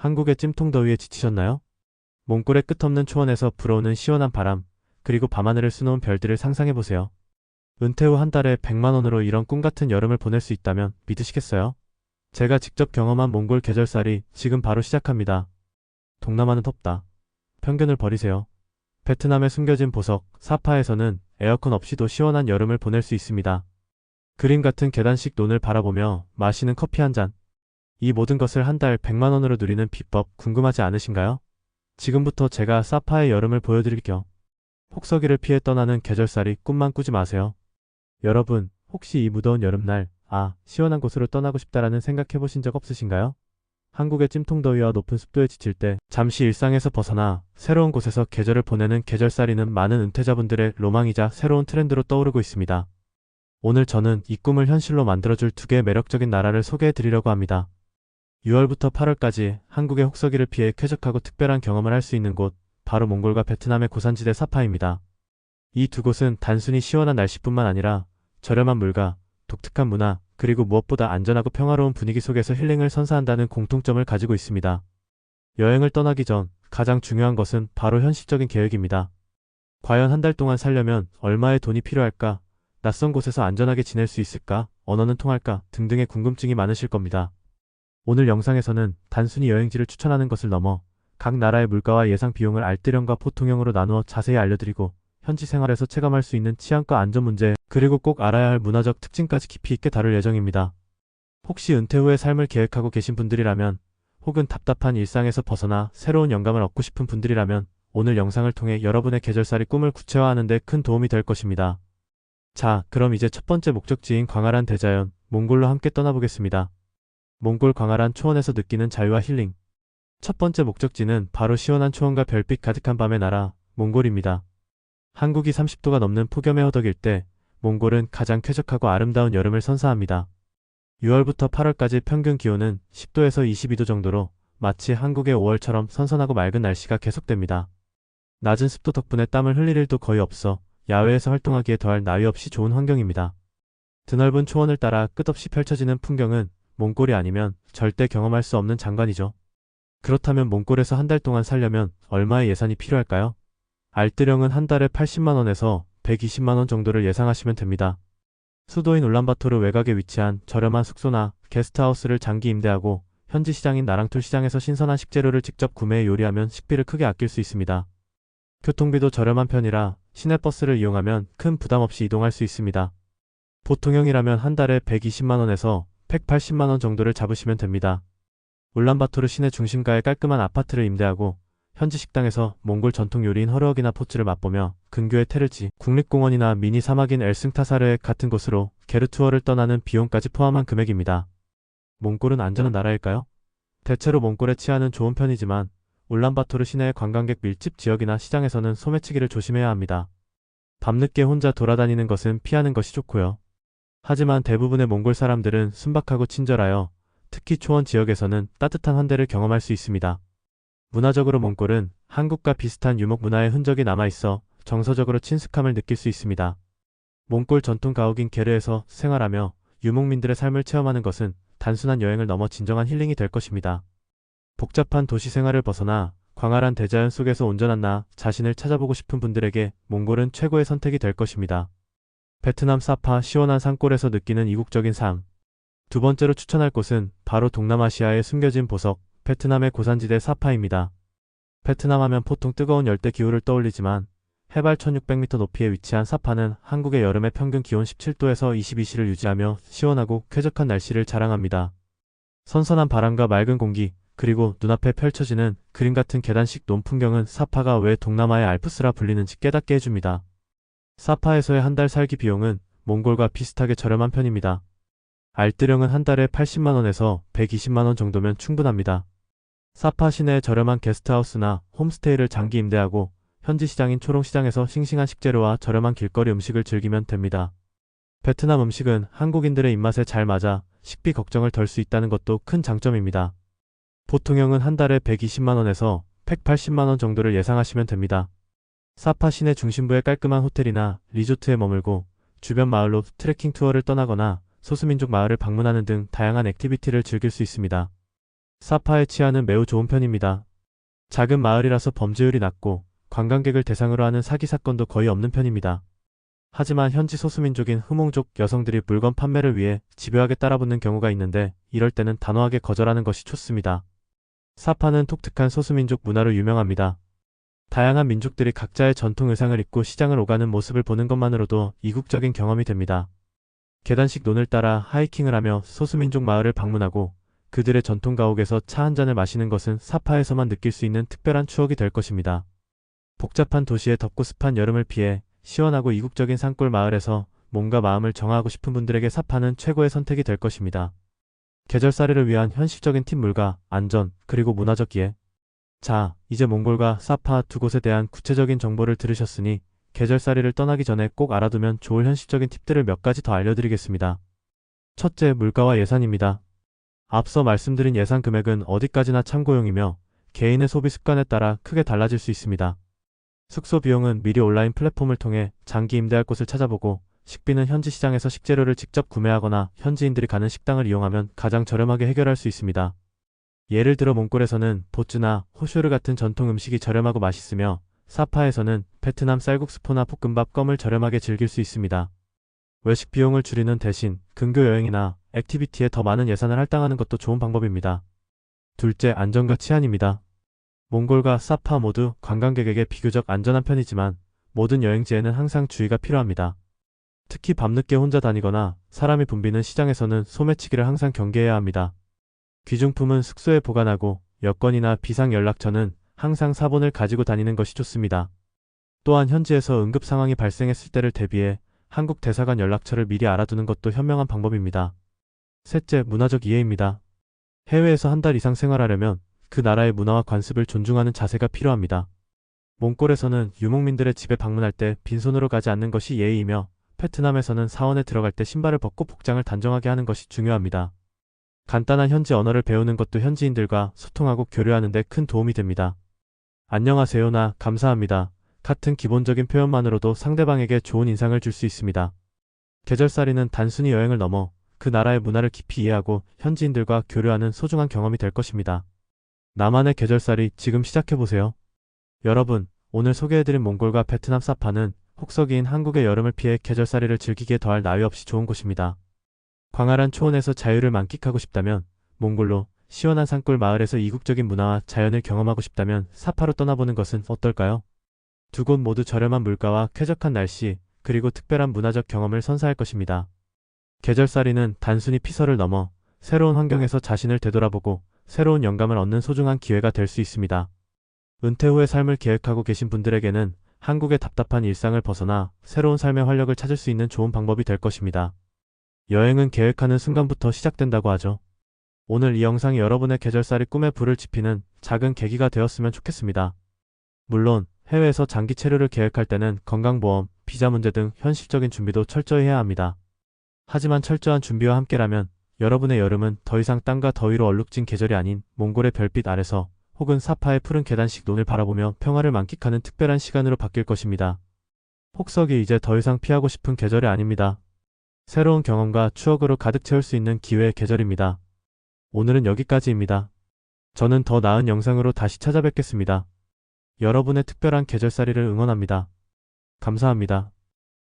한국의 찜통더위에 지치셨나요? 몽골의 끝없는 초원에서 불어오는 시원한 바람, 그리고 밤하늘을 수놓은 별들을 상상해보세요. 은퇴 후 한 달에 100만 원으로 이런 꿈 같은 여름을 보낼 수 있다면 믿으시겠어요? 제가 직접 경험한 몽골 계절살이 지금 바로 시작합니다. 동남아는 덥다. 편견을 버리세요. 베트남의 숨겨진 보석, 사파에서는 에어컨 없이도 시원한 여름을 보낼 수 있습니다. 그림 같은 계단식 논을 바라보며 마시는 커피 한 잔. 이 모든 것을 한 달 100만 원으로 누리는 비법 궁금하지 않으신가요? 지금부터 제가 사파의 여름을 보여드릴게요. 혹서기를 피해 떠나는 계절살이 꿈만 꾸지 마세요. 여러분, 혹시 이 무더운 여름날, 아, 시원한 곳으로 떠나고 싶다라는 생각해 보신 적 없으신가요? 한국의 찜통더위와 높은 습도에 지칠 때 잠시 일상에서 벗어나 새로운 곳에서 계절을 보내는 계절살이는 많은 은퇴자분들의 로망이자 새로운 트렌드로 떠오르고 있습니다. 오늘 저는 이 꿈을 현실로 만들어줄 두 개의 매력적인 나라를 소개해 드리려고 합니다. 6월부터 8월까지 한국의 혹서기를 피해 쾌적하고 특별한 경험을 할 수 있는 곳, 바로 몽골과 베트남의 고산지대 사파입니다. 이 두 곳은 단순히 시원한 날씨뿐만 아니라 저렴한 물가, 독특한 문화, 그리고 무엇보다 안전하고 평화로운 분위기 속에서 힐링을 선사한다는 공통점을 가지고 있습니다. 여행을 떠나기 전 가장 중요한 것은 바로 현실적인 계획입니다. 과연 한 달 동안 살려면 얼마의 돈이 필요할까? 낯선 곳에서 안전하게 지낼 수 있을까? 언어는 통할까? 등등의 궁금증이 많으실 겁니다. 오늘 영상에서는 단순히 여행지를 추천하는 것을 넘어 각 나라의 물가와 예상 비용을 알뜰형과 보통형으로 나누어 자세히 알려드리고 현지 생활에서 체감할 수 있는 치안과 안전 문제, 그리고 꼭 알아야 할 문화적 특징까지 깊이 있게 다룰 예정입니다. 혹시 은퇴 후의 삶을 계획하고 계신 분들이라면, 혹은 답답한 일상에서 벗어나 새로운 영감을 얻고 싶은 분들이라면, 오늘 영상을 통해 여러분의 계절살이 꿈을 구체화하는 데 큰 도움이 될 것입니다. 자, 그럼 이제 첫 번째 목적지인 광활한 대자연, 몽골로 함께 떠나보겠습니다. 몽골 광활한 초원에서 느끼는 자유와 힐링. 첫 번째 목적지는 바로 시원한 초원과 별빛 가득한 밤의 나라, 몽골입니다. 한국이 30도가 넘는 폭염에 허덕일 때 몽골은 가장 쾌적하고 아름다운 여름을 선사합니다. 6월부터 8월까지 평균 기온은 10도에서 22도 정도로 마치 한국의 5월처럼 선선하고 맑은 날씨가 계속됩니다. 낮은 습도 덕분에 땀을 흘릴 일도 거의 없어 야외에서 활동하기에 더할 나위 없이 좋은 환경입니다. 드넓은 초원을 따라 끝없이 펼쳐지는 풍경은 몽골이 아니면 절대 경험할 수 없는 장관이죠. 그렇다면 몽골에서 한 달 동안 살려면 얼마의 예산이 필요할까요? 알뜰형은 한 달에 80만원에서 120만원 정도를 예상하시면 됩니다. 수도인 울란바토르 외곽에 위치한 저렴한 숙소나 게스트하우스를 장기 임대하고 현지 시장인 나랑툴 시장에서 신선한 식재료를 직접 구매해 요리하면 식비를 크게 아낄 수 있습니다. 교통비도 저렴한 편이라 시내버스를 이용하면 큰 부담 없이 이동할 수 있습니다. 보통형이라면 한 달에 120만원에서 180만원 정도를 잡으시면 됩니다. 울란바토르 시내 중심가에 깔끔한 아파트를 임대하고 현지 식당에서 몽골 전통 요리인 허르헉이나 포츠를 맛보며 근교의 테르지, 국립공원이나 미니 사막인 엘승타사르 같은 곳으로 게르 투어를 떠나는 비용까지 포함한 금액입니다. 몽골은 안전한 나라일까요? 대체로 몽골의 치안은 좋은 편이지만 울란바토르 시내의 관광객 밀집 지역이나 시장에서는 소매치기를 조심해야 합니다. 밤늦게 혼자 돌아다니는 것은 피하는 것이 좋고요. 하지만 대부분의 몽골 사람들은 순박하고 친절하여 특히 초원 지역에서는 따뜻한 환대를 경험할 수 있습니다. 문화적으로 몽골은 한국과 비슷한 유목 문화의 흔적이 남아있어 정서적으로 친숙함을 느낄 수 있습니다. 몽골 전통 가옥인 게르에서 생활하며 유목민들의 삶을 체험하는 것은 단순한 여행을 넘어 진정한 힐링이 될 것입니다. 복잡한 도시 생활을 벗어나 광활한 대자연 속에서 온전한 나 자신을 찾아보고 싶은 분들에게 몽골은 최고의 선택이 될 것입니다. 베트남 사파 시원한 산골에서 느끼는 이국적인 삶. 두 번째로 추천할 곳은 바로 동남아시아의 숨겨진 보석, 베트남의 고산지대 사파입니다. 베트남 하면 보통 뜨거운 열대 기후를 떠올리지만 해발 1600m 높이에 위치한 사파는 한국의 여름의 평균 기온 17도에서 22시를 유지하며 시원하고 쾌적한 날씨를 자랑합니다. 선선한 바람과 맑은 공기, 그리고 눈앞에 펼쳐지는 그림 같은 계단식 논 풍경은 사파가 왜 동남아의 알프스라 불리는지 깨닫게 해줍니다. 사파에서의 한 달 살기 비용은 몽골과 비슷하게 저렴한 편입니다. 알뜰형은 한 달에 80만원에서 120만원 정도면 충분합니다. 사파 시내의 저렴한 게스트하우스나 홈스테이를 장기 임대하고 현지 시장인 초롱시장에서 싱싱한 식재료와 저렴한 길거리 음식을 즐기면 됩니다. 베트남 음식은 한국인들의 입맛에 잘 맞아 식비 걱정을 덜 수 있다는 것도 큰 장점입니다. 보통형은 한 달에 120만원에서 180만원 정도를 예상하시면 됩니다. 사파 시내 중심부의 깔끔한 호텔이나 리조트에 머물고 주변 마을로 트레킹 투어를 떠나거나 소수민족 마을을 방문하는 등 다양한 액티비티를 즐길 수 있습니다. 사파의 치안은 매우 좋은 편입니다. 작은 마을이라서 범죄율이 낮고 관광객을 대상으로 하는 사기 사건도 거의 없는 편입니다. 하지만 현지 소수민족인 흐몽족 여성들이 물건 판매를 위해 집요하게 따라붙는 경우가 있는데 이럴 때는 단호하게 거절하는 것이 좋습니다. 사파는 독특한 소수민족 문화로 유명합니다. 다양한 민족들이 각자의 전통 의상을 입고 시장을 오가는 모습을 보는 것만으로도 이국적인 경험이 됩니다. 계단식 논을 따라 하이킹을 하며 소수민족 마을을 방문하고 그들의 전통 가옥에서 차 한 잔을 마시는 것은 사파에서만 느낄 수 있는 특별한 추억이 될 것입니다. 복잡한 도시의 덥고 습한 여름을 피해 시원하고 이국적인 산골 마을에서 몸과 마음을 정화하고 싶은 분들에게 사파는 최고의 선택이 될 것입니다. 계절살이를 위한 현실적인 팁 물가, 안전, 그리고 문화적 이해. 자, 이제 몽골과 사파 두 곳에 대한 구체적인 정보를 들으셨으니 계절살이를 떠나기 전에 꼭 알아두면 좋을 현실적인 팁들을 몇 가지 더 알려드리겠습니다. 첫째, 물가와 예산입니다. 앞서 말씀드린 예산 금액은 어디까지나 참고용이며 개인의 소비 습관에 따라 크게 달라질 수 있습니다. 숙소 비용은 미리 온라인 플랫폼을 통해 장기 임대할 곳을 찾아보고 식비는 현지 시장에서 식재료를 직접 구매하거나 현지인들이 가는 식당을 이용하면 가장 저렴하게 해결할 수 있습니다. 예를 들어 몽골에서는 보츠나 호쇼르 같은 전통 음식이 저렴하고 맛있으며 사파에서는 베트남 쌀국수포나 볶음밥 껌을 저렴하게 즐길 수 있습니다. 외식 비용을 줄이는 대신 근교 여행이나 액티비티에 더 많은 예산을 할당하는 것도 좋은 방법입니다. 둘째, 안전과 치안입니다. 몽골과 사파 모두 관광객에게 비교적 안전한 편이지만 모든 여행지에는 항상 주의가 필요합니다. 특히 밤늦게 혼자 다니거나 사람이 붐비는 시장에서는 소매치기를 항상 경계해야 합니다. 귀중품은 숙소에 보관하고 여권이나 비상 연락처는 항상 사본을 가지고 다니는 것이 좋습니다. 또한 현지에서 응급 상황이 발생했을 때를 대비해 한국 대사관 연락처를 미리 알아두는 것도 현명한 방법입니다. 셋째, 문화적 이해입니다. 해외에서 한 달 이상 생활하려면 그 나라의 문화와 관습을 존중하는 자세가 필요합니다. 몽골에서는 유목민들의 집에 방문할 때 빈손으로 가지 않는 것이 예의이며 베트남에서는 사원에 들어갈 때 신발을 벗고 복장을 단정하게 하는 것이 중요합니다. 간단한 현지 언어를 배우는 것도 현지인들과 소통하고 교류하는 데 큰 도움이 됩니다. 안녕하세요나 감사합니다. 같은 기본적인 표현만으로도 상대방에게 좋은 인상을 줄 수 있습니다. 계절살이는 단순히 여행을 넘어 그 나라의 문화를 깊이 이해하고 현지인들과 교류하는 소중한 경험이 될 것입니다. 나만의 계절살이 지금 시작해보세요. 여러분, 오늘 소개해드린 몽골과 베트남 사파는 혹서기인 한국의 여름을 피해 계절살이를 즐기기에 더할 나위 없이 좋은 곳입니다. 광활한 초원에서 자유를 만끽하고 싶다면 몽골로 시원한 산골 마을에서 이국적인 문화와 자연을 경험하고 싶다면 사파로 떠나보는 것은 어떨까요? 두 곳 모두 저렴한 물가와 쾌적한 날씨, 그리고 특별한 문화적 경험을 선사할 것입니다. 계절살이는 단순히 피서를 넘어 새로운 환경에서 자신을 되돌아보고 새로운 영감을 얻는 소중한 기회가 될 수 있습니다. 은퇴 후의 삶을 계획하고 계신 분들에게는 한국의 답답한 일상을 벗어나 새로운 삶의 활력을 찾을 수 있는 좋은 방법이 될 것입니다. 여행은 계획하는 순간부터 시작된다고 하죠. 오늘 이 영상이 여러분의 계절살이 꿈에 불을 지피는 작은 계기가 되었으면 좋겠습니다. 물론 해외에서 장기 체류를 계획할 때는 건강보험, 비자 문제 등 현실적인 준비도 철저히 해야 합니다. 하지만 철저한 준비와 함께라면 여러분의 여름은 더 이상 땀과 더위로 얼룩진 계절이 아닌 몽골의 별빛 아래서 혹은 사파의 푸른 계단식 논을 바라보며 평화를 만끽하는 특별한 시간으로 바뀔 것입니다. 혹석이 이제 더 이상 피하고 싶은 계절이 아닙니다. 새로운 경험과 추억으로 가득 채울 수 있는 기회의 계절입니다. 오늘은 여기까지입니다. 저는 더 나은 영상으로 다시 찾아뵙겠습니다. 여러분의 특별한 계절살이를 응원합니다. 감사합니다.